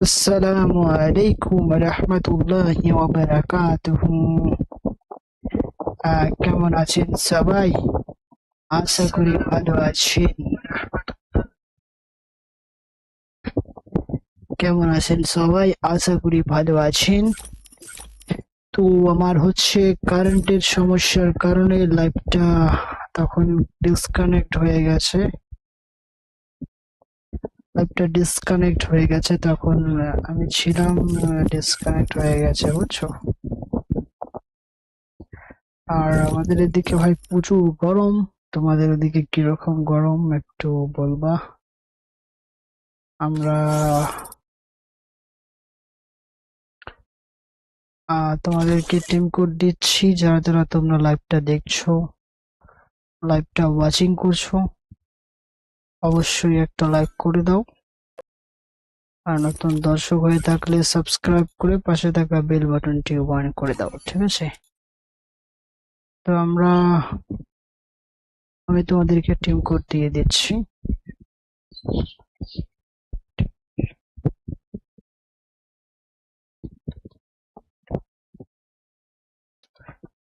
আসসালামু আলাইকুম রহমতুল্লাহি কেমন আছেন সবাই? আশা করি ভালো আছেন। কেমন আছেন সবাই? আশা করি ভালো আছেন। তো আমার হচ্ছে কারেন্টের সমস্যার কারণে লাইভটা তখন ডিসকানেক্ট হয়ে গেছে। লাইভটা ডিসকানেক্ট হয়ে গেছে তখন আমি ছিলাম ডিসকানেক্ট হয়ে গেছে বুঝছ? আর আমাদের এদিকে ভাই প্রচুর গরম। তোমাদের ওদিকে কীরকম গরম একটু বলবা? আমরা আহ, তোমাদেরকে টিম কোড দিচ্ছি যারা যারা তোমরা লাইভটা দেখছ লাইভটা ওয়াচিং করছ। অবশ্যই একটা লাইক করে দাও। আর নতুন দর্শক হয়ে থাকলে সাবস্ক্রাইব করে পাশে থাকা বেল বাটনটি অন করে দাও, ঠিক আছে? তো আমরা, আমি তোমাদেরকে টিম কোড দিয়ে দিচ্ছি।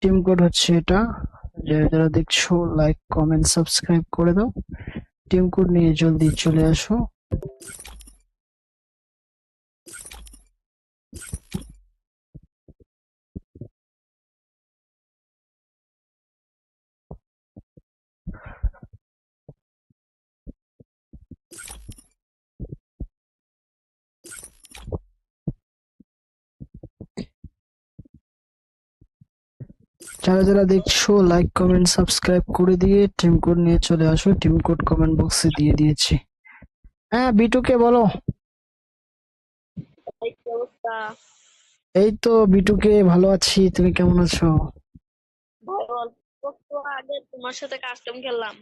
টিম কোড হচ্ছে এটা। যারা যারা দেখছ লাইক কমেন্ট সাবস্ক্রাইব করে দাও। টিম কোড নিয়ে জলদি চলে আসো। যারা যারা দেখছ লাইক কমেন্ট সাবস্ক্রাইব করে দিয়ে টিম কোড নিয়ে চলে আসো। টিম কোড কমেন্ট বক্সে দিয়ে দিয়েছি। হ্যাঁ বিটুকে বলো। এই তো বিটুকে ভালো আছি। তুমি কেমন আছো? একটু আগে তোমার সাথে কাস্টম খেললাম।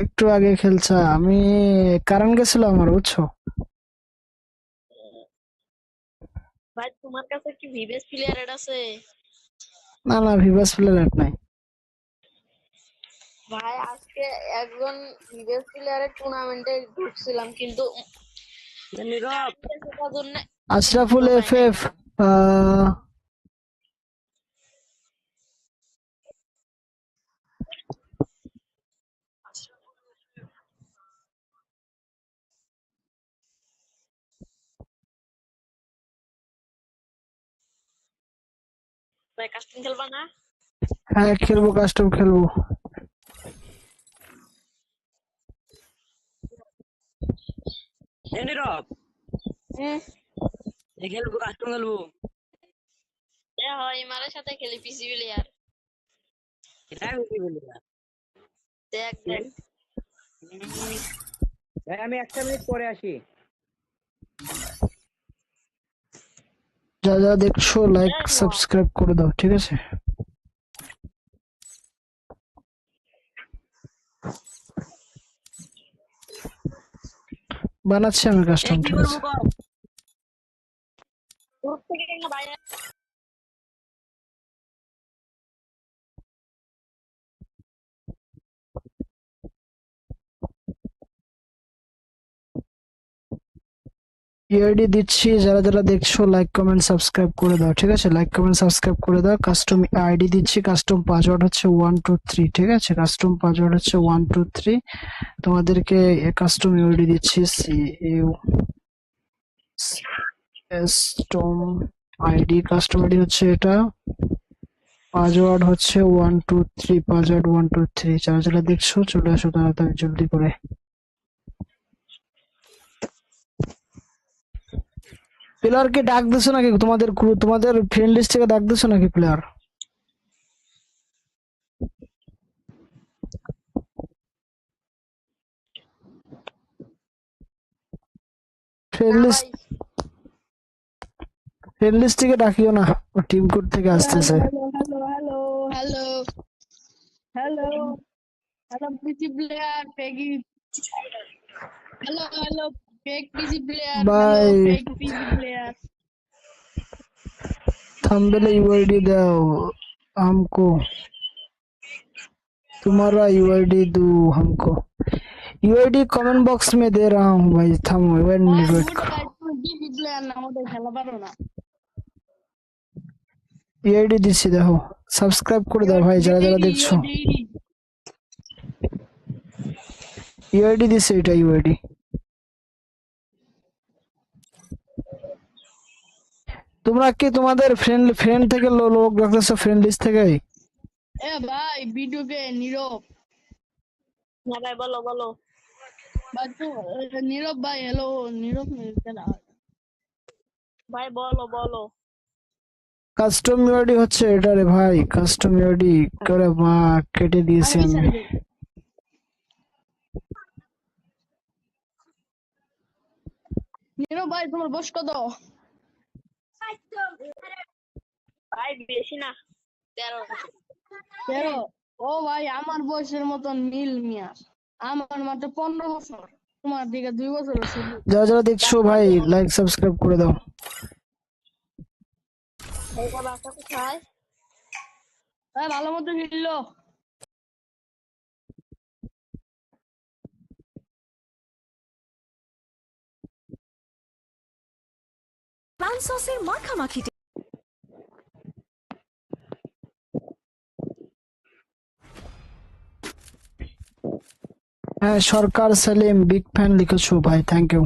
একটু আগে খেলছা। আমি কারণ গেছিল আমার বুঝছ? ভাই তোমার কাছে কি ভিভেস প্লেয়ার আছে? না না ভিভাস প্লেয়ার নাই। ভাই আজকে একজন ভিভাস প্লেয়ারের টুর্নামেন্টে ঢুকছিলাম কিন্তু নীরব। আশরাফুল এফ এফ কাস্টম খেলবা না? হ্যাঁ খেলব কাস্টম খেলব। এ নীরব হুম? এ খেলব কাস্টম খেলব। এ হয় ইমারের সাথে খেলি পিসি প্লেয়ার এটা কি বলি দেখ দেখ। আমি একটা মিনিট পরে আসি। যারা যা দেখছ লাইক সাবস্ক্রাইব করে দাও ঠিক আছে? বানাচ্ছি আমি কাস্টম ঠিক আছে। ইআইডি দিচ্ছি। যারা যারা দেখছ লাইক কমেন্ট সাবস্ক্রাইব করে দাও, ঠিক আছে? লাইক কমেন্ট সাবস্ক্রাইব করে দাও। কাস্টম আইডি দিচ্ছি কাস্টম পাসওয়ার্ড হচ্ছে ওয়ান টু থ্রি ঠিক আছে? কাস্টম পাসওয়ার্ড হচ্ছে ওয়ান টু থ্রি তোমাদেরকে কাস্টম ইউআইডি দিচ্ছি C U custom ID custom ID হচ্ছে এটা। পাসওয়ার্ড হচ্ছে one two three password one two three যারা যারা দেখছ, চলে আসো তাড়াতাড়ি জলদি করে। প্লেয়ারকে ডাক দিছো নাকি? তোমাদের তোমাদের ফ্রেন্ড লিস্ট থেকে ডাক দিছো নাকি player friend list friend list থেকে ডাকিও না টিম কোড থেকে আসতেছে। Hello hello hello hello hello PC player পেগি hello hello Fake busy player. Bye. No, fake busy player. थंबले यूआईडी दो हमको। तुम्हारा यूआईडी दो हमको। यूआईडी कमेंट बॉक्स में दे रहा हूँ भाई थम वन मिनट वेट करो यूआईडी दिसी देखो सब्सक्राइब कर दो भाई जरा जरा देखो। यूआईडी दिसी এটা यूआईडी তোমরা কি তোমাদের ফ্রেন্ড ফ্রেন্ড থেকে লোক রাখতেছো ফ্রেন্ড লিস্ট থেকে? এ ভাই ভিডিওকে নীরব? হ্যাঁ ভাই বলো বলো। ভাই নীরব ভাই হ্যালো নীরব ভাই বলো বলো। কাস্টম ইউআইডি হচ্ছে এটা রে ভাই কাস্টম ইউআইডি করে মা কেটে দিয়েছি আমি আমি নীরব ভাই তোমার বয়স কত? ভাই বেশি না। তেরো। তেরো? ও ভাই আমার বয়সের মতন মিল মিয়া। আমার মাত্র পনেরো বছর। তোমার দিকে দুই বছর যারা যারা দেখছ ভাই লাইক সাবস্ক্রাইব করে দাও। ভাই ভালো মতো খেললো। প্রাণ সসের হ্যাঁ সরকার সেলিম বিগ ফ্যান লিখেছো ভাই thank you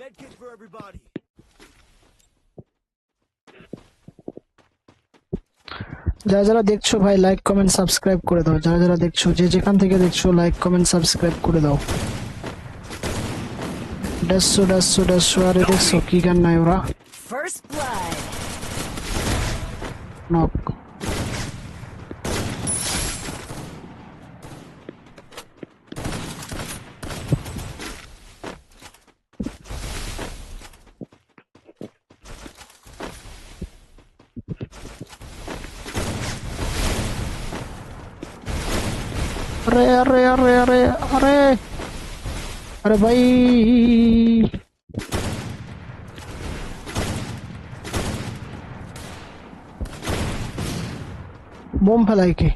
Medkit for everybody. যারা যারা দেখছ ভাই লাইক কমেন্ট সাবস্ক্রাইব করে দাও। যারা যারা দেখছ যে যেখান থেকে দেখছ লাইক কমেন্ট সাবস্ক্রাইব করে দাও। sudah sudah sudah suara chi ikan ora first are knock Are, are, are, are, are. अरे अरे अरे भाई বোম ফেলাই কে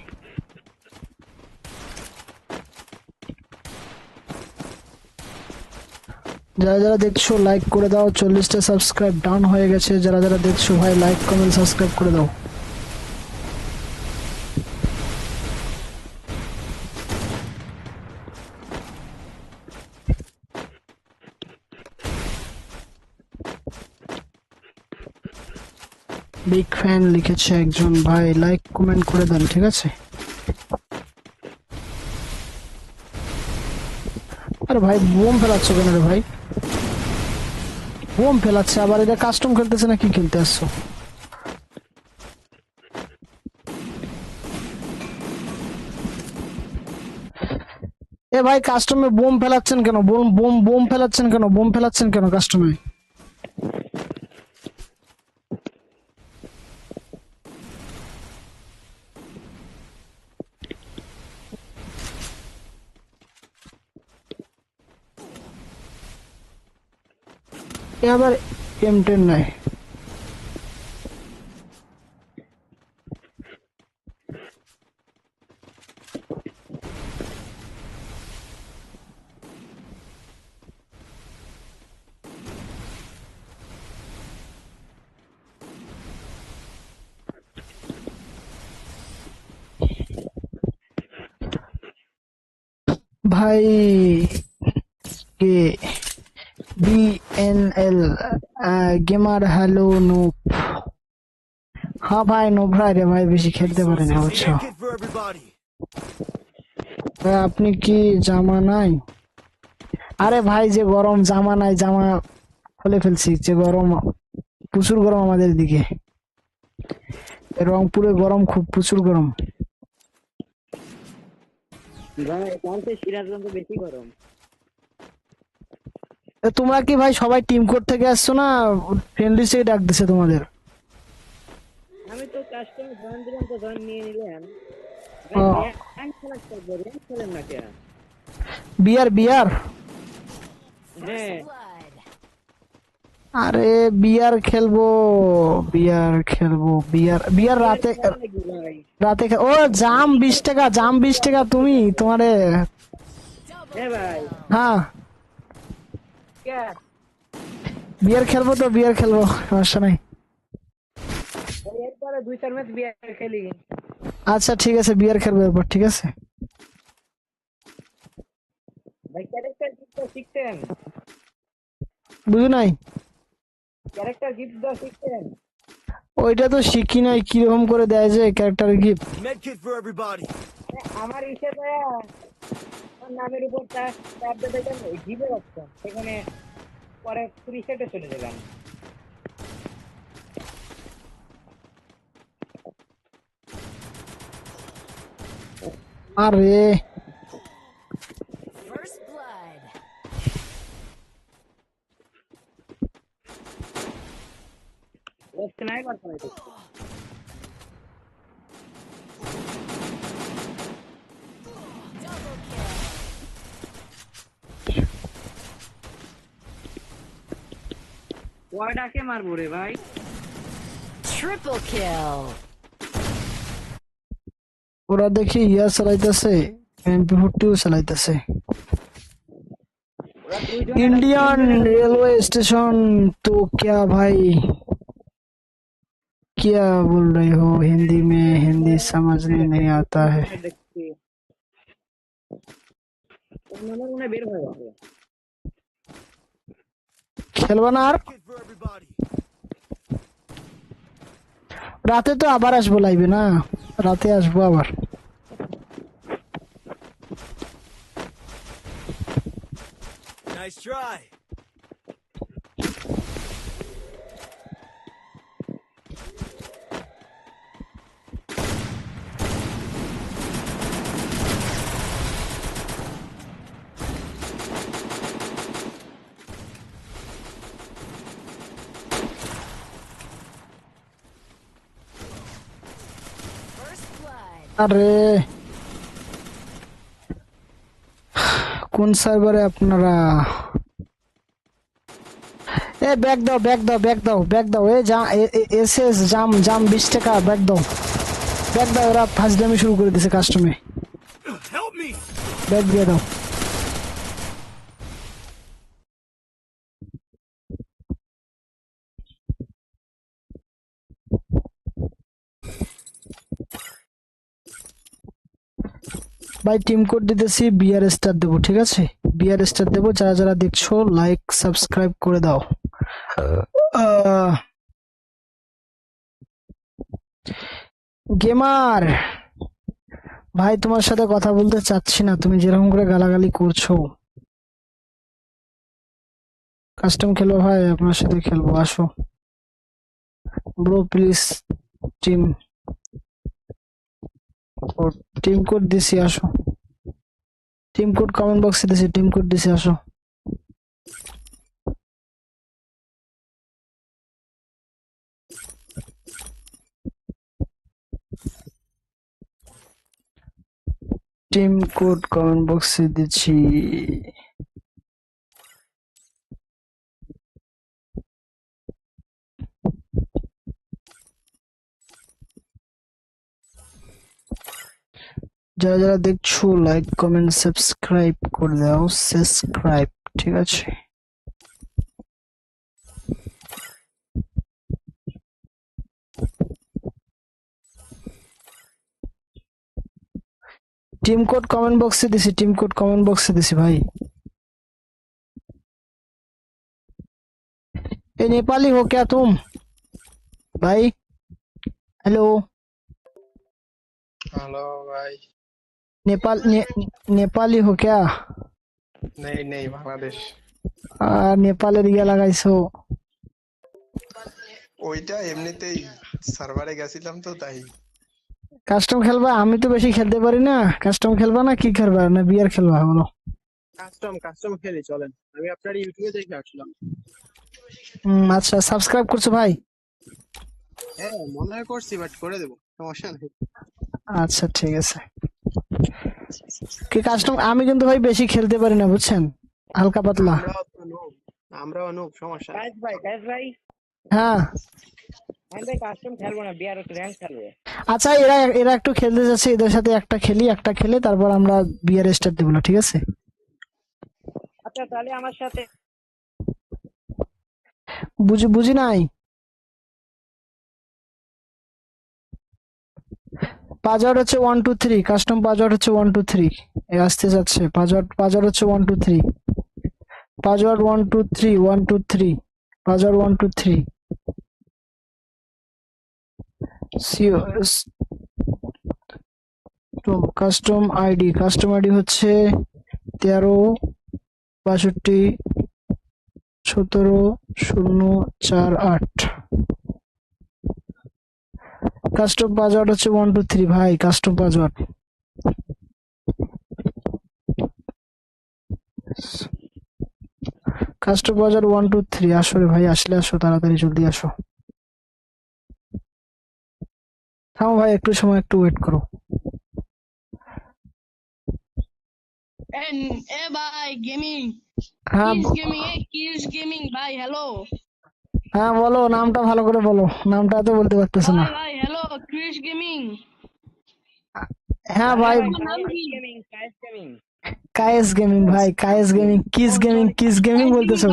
যারা যারা দেখছো লাইক করে দাও চল্লিশটা সাবস্ক্রাইব ডাউন হয়ে গেছে যারা যারা দেখছো ভাই লাইক কমেন্ট সাবস্ক্রাইব করে দাও ফ্যান লিখেছে একজন ভাই লাইক কমেন্ট করে দেন, ঠিক আছে? আরে ভাই, বোম ফেলাচ্ছ কেন রে ভাই? বোম ফেলাচ্ছে, আবার এটা কাস্টম খেলতেছে না কি খেলতে আসছো? এ ভাই কাস্টমে বোম ফেলাচ্ছেন কেন? বোম বোম বোম ফেলাচ্ছেন কেন? বোম ফেলাচ্ছেন কেন কাস্টমে আবার এম টেন নাই। ভাই কে? বিএনএল গেমার হ্যালো নুপ হ্যাঁ ভাই নুপ ভাই রে ভাই বেশি খেলতে পারে না বুঝছ. ভাই, আপনি কি জামা নাই? আরে ভাই যে গরম জামা নাই জামা খুলে ফেলছি যে গরম প্রচুর গরম আমাদের দিকে রংপুরে গরম খুব প্রচুর গরম। সিরাজগঞ্জ বেশি গরম। তোমরা কি ভাই সবাই টিম কোড থেকে আসছো না? ফ্রেন্ডলি থেকে ডাক দিছে তোমাদের। আমি তো কাস্টমার জয়েন দিলাম তো জয়েন নিয়ে নিলেন ও। র্যাঙ্ক খেলা করব র্যাঙ্ক খেলেন না কে? বিয়ার বিয়ার? হ্যাঁ। আরে বিয়ার খেলব বিয়ার খেলব বিয়ার বিয়ার রাতে রাতে ও জাম বিশ টাকা জাম বিশ টাকা তুমি তোমারে। হ্যাঁ ভাই। হ্যাঁ। বিয়ার খেলব তো বিয়ার খেলব সমস্যা নাই। দুই চার ম্যাচ বিয়ে খেলি। আচ্ছা ঠিক আছে বিয়ার খেলব এরপর ঠিক আছে? ভাই ক্যারেক্টার গিফট শিখছেন? বুঝো নাই? ক্যারেক্টার গিফট শিখছেন? ওইটা তো শিখি নাই কীরকম করে দেয় যে ক্যারেক্টার গিফট. আমার হিসেবে আমার নামের উপর ট্যাব দিতে গেলে ওই জিপের অপশন সেখানে পরে প্রিসেটে চলে যাবেন আরে. স্নাইপার ওয়ার্ডাকে মারবো রে ভাই Triple kill. ওরা দেখি ইয়া চালাইতেছে এমপি ফোরটিও চালাইতেছে ওরা দুইজন इंडियन रेलवे स्टेशन तो क्या भाई क्या बोल रहे हो हिंदी में हिंदी समझ में नहीं आता है খেলব না আর. রাতে তো আবার আসব লাইবে না রাতে আসব আবার Nice try. First blood. আরে। কোন সার্ভারে আপনারা? এ ব্যাগ দাও ব্যাগ দাও ব্যাগ দাও ব্যাগ দাও। এ যা এস এস জাম জাম বিশ টাকা ব্যাগ দাও। ব্যাগ দাও ওরা দামি শুরু করে দিছে কাস্টমে. ব্যাগ দিয়ে দাও। ভাই টিম কোড দিতেছি বিআর স্টার দেবো, ঠিক আছে? বিআর স্টার দেবো, যারা যারা দেখছ লাইক সাবস্ক্রাইব করে দাও। গেমার ভাই, তোমার সাথে কথা বলতে চাচ্ছি না, তুমি যেরকম করে গালাগালি করছ। কাস্টম খেলব ভাই, আপনার সাথে খেলব, আসো। Bro please team team code দিছি, আসো। টিম কোড কমেন্ট বক্সে দিছি টিম কোড দিছি, আসো। টিম কোড কমেন্ট বক্সে দিচ্ছি যারা যারা দেখছো লাইক কমেন্ট সাবস্ক্রাইব করে দাও সাবস্ক্রাইব ঠিক আছে टीम कोड कमेंट बॉक्स से दिसी टीम कोड कमेंट बॉक्स से दिसी भाई ये नेपाली हो क्या तुम भाई हेलो हेलो भाई नेपाल ने, नेपाली हो क्या नहीं नहीं बांग्लादेश আর নেপালের ইয়া লাগাইছো ওইটা এমনিতেই সার্ভারে গেছিলাম তো তাই কাস্টম খেলবা আমি তো বেশি খেলতে পারি না কাস্টম খেলবা না কি খেলবা না বিয়ার খেলবা বলো কাস্টম কাস্টম খেলি চলেন আমি আপনার ইউটিউবে দেখে আসলাম হুম, আচ্ছা সাবস্ক্রাইব করছো ভাই হ্যাঁ মনে হয় করছি বাট করে দেবো সমস্যা নেই আচ্ছা ঠিক আছে কি কাস্টম আমি কিন্তু ভাই বেশি খেলতে পারি না বুঝছেন? হালকা পাতলা। আমরা অনুপ সমস্যা নেই। ভাই কায়েস ভাই। হ্যাঁ। আমি ভাই কাস্টম খেলব না বিয়ার একটু র্যাঙ্ক খেলব। আচ্ছা এরা এরা একটু খেলতে যাচ্ছে এদের সাথে একটা খেলি একটা খেলে তারপর আমরা বিয়ার স্টার্ট দেবো ঠিক আছে? আচ্ছা তাহলে আমার সাথে বুঝি বুঝি নাই? পাসওয়ার্ড হচ্ছে one two three custom password হচ্ছে ওয়ান টু থ্রি আসতে যাচ্ছে পাসওয়ার্ড পাসওয়ার্ড হচ্ছে one two three password one two three one two three password one two three custom ID custom ID হচ্ছে তেরো, বাষট্টি, সতেরো, শূন্য, চার, আট। কাস্টম পাসওয়ার্ড হচ্ছে ওয়ান টু থ্রি ভাই custom password custom password one two three আসো রে ভাই আসলে আসো তাড়াতাড়ি জলদি আসো। থামো ভাই একটু সময় একটু ওয়েট করো। এ এ ভাই গেমিং হ্যাঁ গেমিং এ কিস গেমিং ভাই হ্যালো হ্যাঁ বলো নামটা ভালো করে বলো। নামটা তো বলতে পারতেছো না। ভাই হ্যালো ক্রিস গেমিং হ্যাঁ ভাই। কায়েস গেমিং ভাই কায়েস গেমিং কিস গেমিং কিস গেমিং বলতেছো।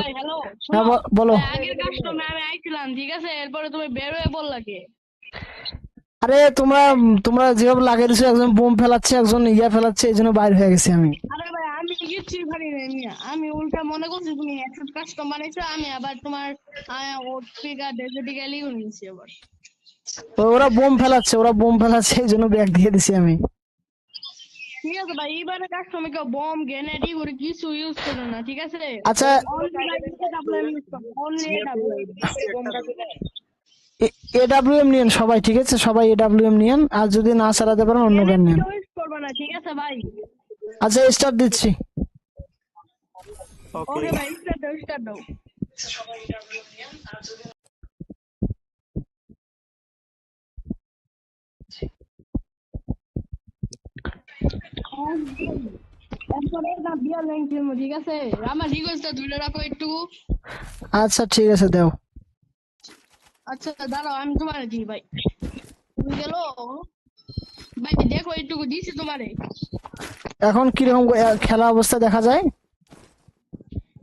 হ্যাঁ বলো। আগের কাস্টমে আমি আইছিলাম ঠিক আছে? এরপরে তুমি বের হয়ে বললা কে? আরে তোমরা তোমরা যেভাবে লাগাইছো একজন বোম ফেলাচ্ছে একজন ইয়া ফেলাচ্ছে এই জন্য বাইরে হয়ে গেছি আমি। আরে ভাই আমি কিচ্ছু পারি না। আমি উল্টা মনে করছি তুমি একশো কাস্টম বানাইছো আমি আবার তোমার নিয়েছি আবার। ওরা বোম ফেলাচ্ছে ওরা বোম ফেলাচ্ছে এই জন্য ব্যাগ দিয়ে দিছি আমি। ঠিক আছে ভাই এবারে কাস্টমে কেউ বম গ্রেনেড কিছু ইউজ করো না ঠিক আছে? আচ্ছা এডাব্লিউএম নিয়েন সবাই ঠিক আছে? সবাই এডাব্লিউএম নিয়েন আর যদি না চালাতে পারেন অন্য গান নিন ইউজ করবে না ঠিক আছে ভাই? আচ্ছা স্টার্ট দিচ্ছি। ওকে ভাই স্টার্ট দাও স্টার্ট দাও। আচ্ছা ঠিক আছে দাও। আচ্ছা দাঁড়াও আমি তোমারে দিই ভাই। তুমি গেল? ভাই দেখো একটু দিছি তোমারে। এখন কীরকম আহ, খেলা অবস্থা দেখা যায়?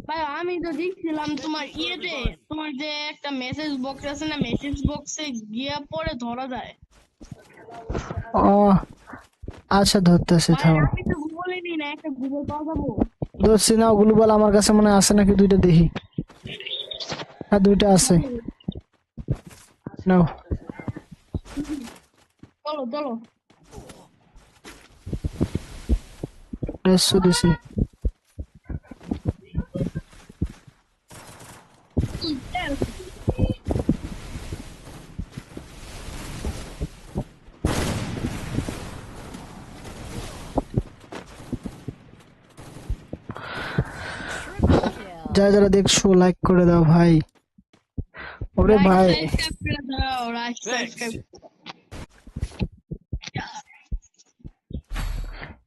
ভাই আমি তো দেখছিলাম তোমার ইয়েতে তোমার যে একটা মেসেজ বক্স আছে না মেসেজ বক্সে গিয়ে পরে ধরা যায়। ও আচ্ছা ধরতেছে থাও আমি তো গুগলে নিই না একটা গুগল পাওয়া যাব। ধরছি না গ্লোবাল আমার কাছে মনে আছে নাকি দুইটা দেখি। হ্যাঁ দুইটা আছে। নাও। চলো চলো। দেড়শো দিছি. যারা যারা দেখছ লাইক করে দাও ভাই। ওরে ভাই সাবস্ক্রাইব করে দাও লাইক সাবস্ক্রাইব এ,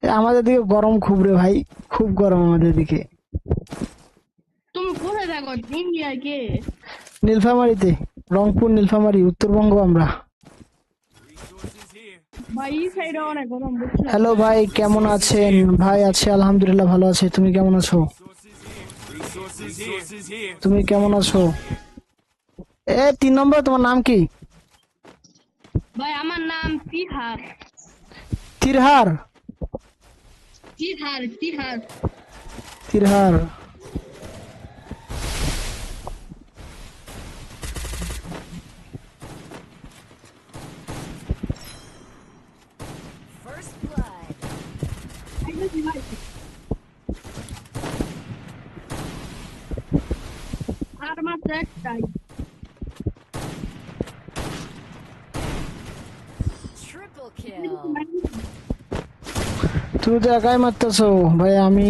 আমাদের দিকে গরম খুব রে ভাই খুব গরম আমাদের দিকে। তুমি কোথায় থাকো? ইন্ডিয়া কে নীলফামারিতে রংপুর নীলফামারি উত্তরবঙ্গ আমরা। হ্যালো ভাই কেমন আছেন? ভাই আছে আলহামদুলিল্লাহ ভালো আছে। তুমি কেমন আছো. তুমি কেমন আছো? এ তিন নম্বর তোমার নাম কি? ভাই আমার নাম তিহার তিরহার? Tihar Tihar তিরহার First blood. আর মাত্র একটাই Triple kill. তুমি তো একাই মারতেছো। ভাই, আমি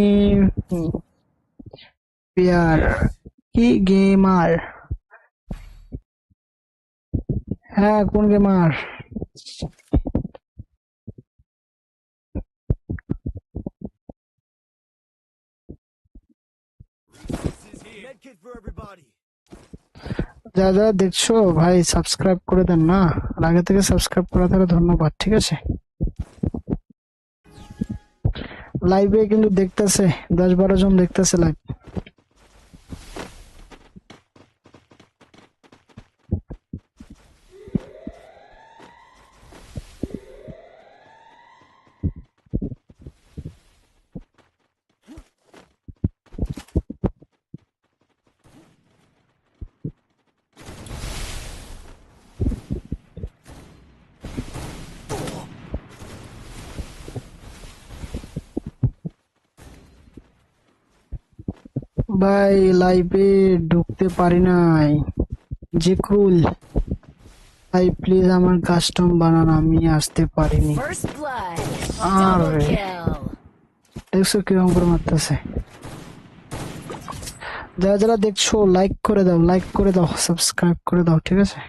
পিয়ার কি গেমার হ্যাঁ কোন গেমার. যারা যারা দেখছ, ভাই সাবস্ক্রাইব করে দেন না। আগে থেকে সাবস্ক্রাইব করা তাহলে ধন্যবাদ, ঠিক আছে? লাইভে কিন্তু দেখতেছে দশ বারো জন দেখতেছে লাইভ ভাই লাইভে ঢুকতে পারি নাই। জিক্রুল ভাই প্লিজ আমার কাস্টম বানান আমি আসতে পারিনি. আরে। দেখছ কীরকম করে মারতেছে। যারা যারা দেখছ লাইক করে দাও লাইক করে দাও সাবস্ক্রাইব করে দাও ঠিক আছে?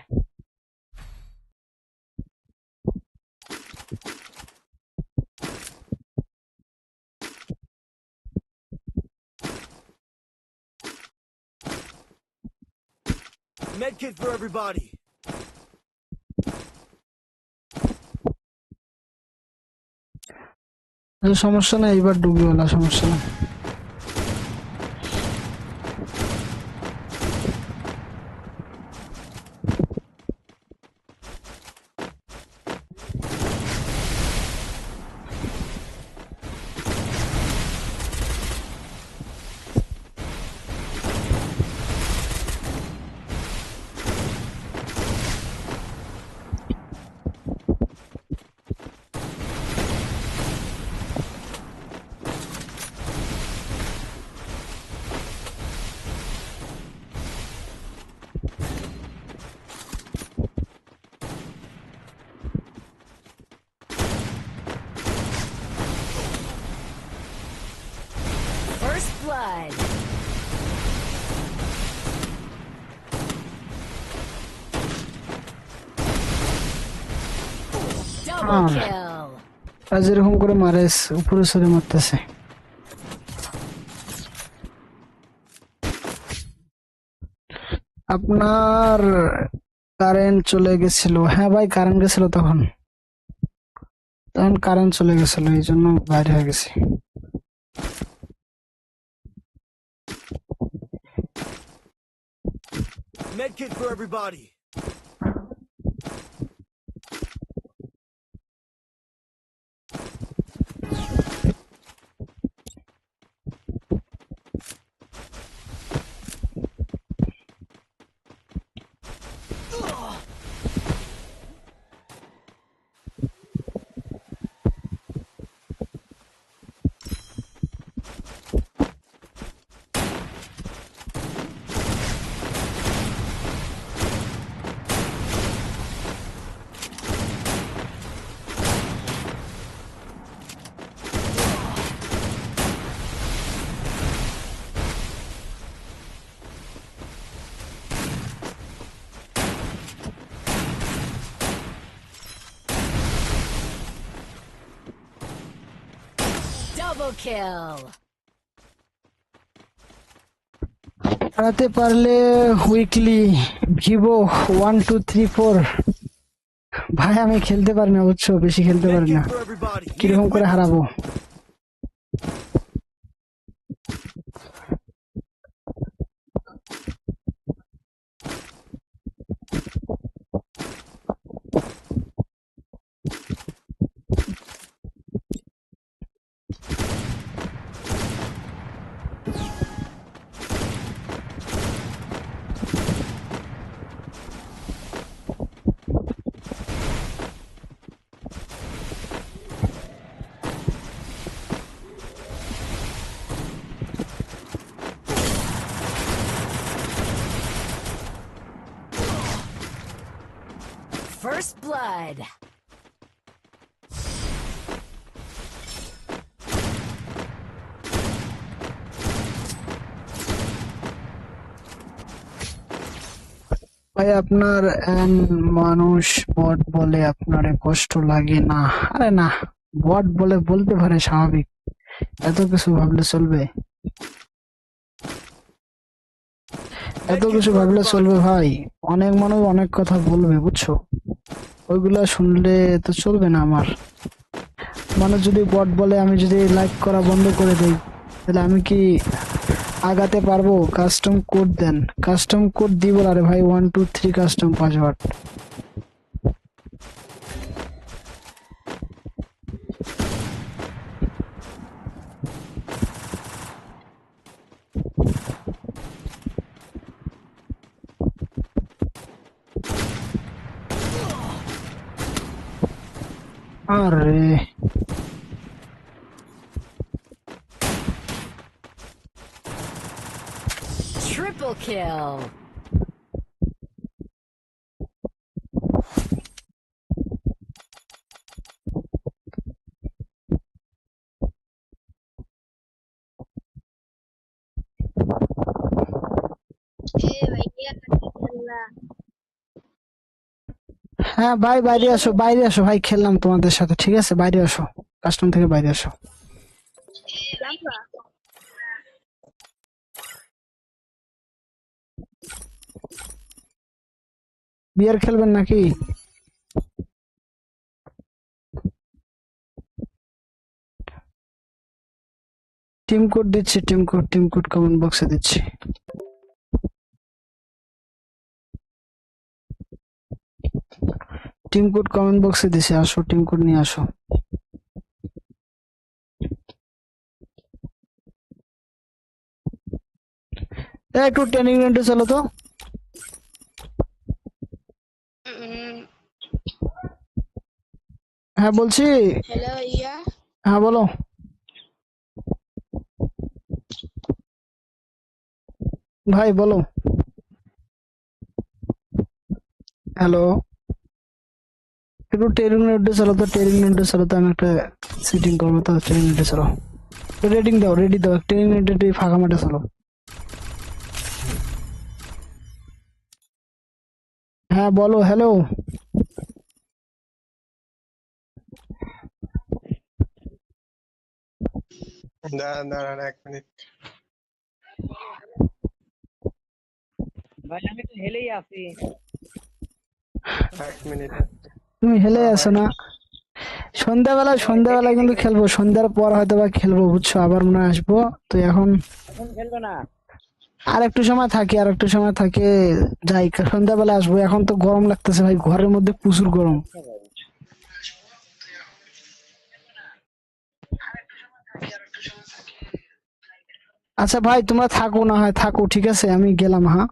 Medkit for everybody. আচ্ছা, সমস্যা নাই এবার ডুবি বলা সমস্যা নাই আর যেরকম করে মারে উপরে সরে মারতেছে। আপনার কারেন্ট চলে গেছিল। হ্যাঁ ভাই কারেন্ট গেছিল তখন। তখন কারেন্ট চলে গেছিল এই জন্য বাইরে হয়ে গেছি। Medkit for everybody. Double kill. হারাতে পারলে weekly Vivo one two three four ভাই আমি খেলতে পারি না বুঝছ? বেশি খেলতে পারি না। কীরকম করে হারাবো? Blood. ভাই আপনার এন মানুষ বট বলে আপনার কষ্ট লাগে না। আরে না বট বলে বলতে পারে স্বাভাবিক। এত কিছু ভাবলে চলবে। এত কিছু ভাবলে চলবে ভাই। অনেক মানুষ অনেক কথা বলবে বুঝছ? ওইগুলা শুনলে তো চলবে না আমার। মানুষ যদি বট বলে আমি যদি লাইক করা বন্ধ করে দেই, তাহলে আমি কি আগাতে পারব? কাস্টম কোড দেন। কাস্টম কোড দিব আরে ভাই one two three custom password আরে Triple kill. হ্যাঁ ভাই, বাইরে আসো বাইরে আসো। ভাই, খেললাম তোমাদের সাথে, ঠিক আছে? বাইরে আসো। কাস্টম থেকে বাইরে আসো। বিয়ার খেলবেন নাকি? টিম কোড দিচ্ছি, team code team code comment বক্সে দিচ্ছি। টিম কোড কমেন্ট বক্সে দিছে আসো টিম কোড নিয়ে আসো। একটু ট্রেনিং ইভেন্টে চলো তো। হ্যাঁ বলছি। Hello yeah. হ্যাঁ বলো। ভাই বলো। হ্যালো। একটু ট্রেনিং নোটে চলো তো ট্রেনিং নোটে চলো তো আমি একটা সিটিং করব তো ট্রেনিং নোটে চলো। রেডিং দাও রেডি দাও ট্রেনিং নোটে ফাঁকা মাঠে চলো। হ্যাঁ বলো হ্যালো দাঁড়ান দাঁড়ান এক মিনিট ভাই আমি তো হেলেই আছি। এক মিনিট তুমি হেলে আসো না। সন্ধ্যাবেলা সন্ধ্যাবেলা কিন্তু খেলব। সন্ধ্যার পর হয়তো বা খেলব বুঝছ? আবার মনে হয় আসব। তো এখন খেলবে না? আর একটু সময় থাকি আর একটু সময় থাকে। যাই সন্ধ্যাবেলা আসব। এখন তো গরম লাগতেছে ভাই। ঘরের মধ্যে প্রচুর গরম। আচ্ছা ভাই তোমরা থাকো না হয়। থাকো ঠিক আছে? আমি গেলাম হ্যাঁ?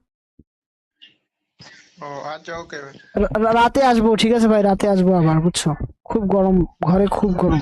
আচ্ছা রাতে আসব, ঠিক আছে ভাই, রাতে আসব আবার, বুঝছ? খুব গরম, ঘরে খুব গরম।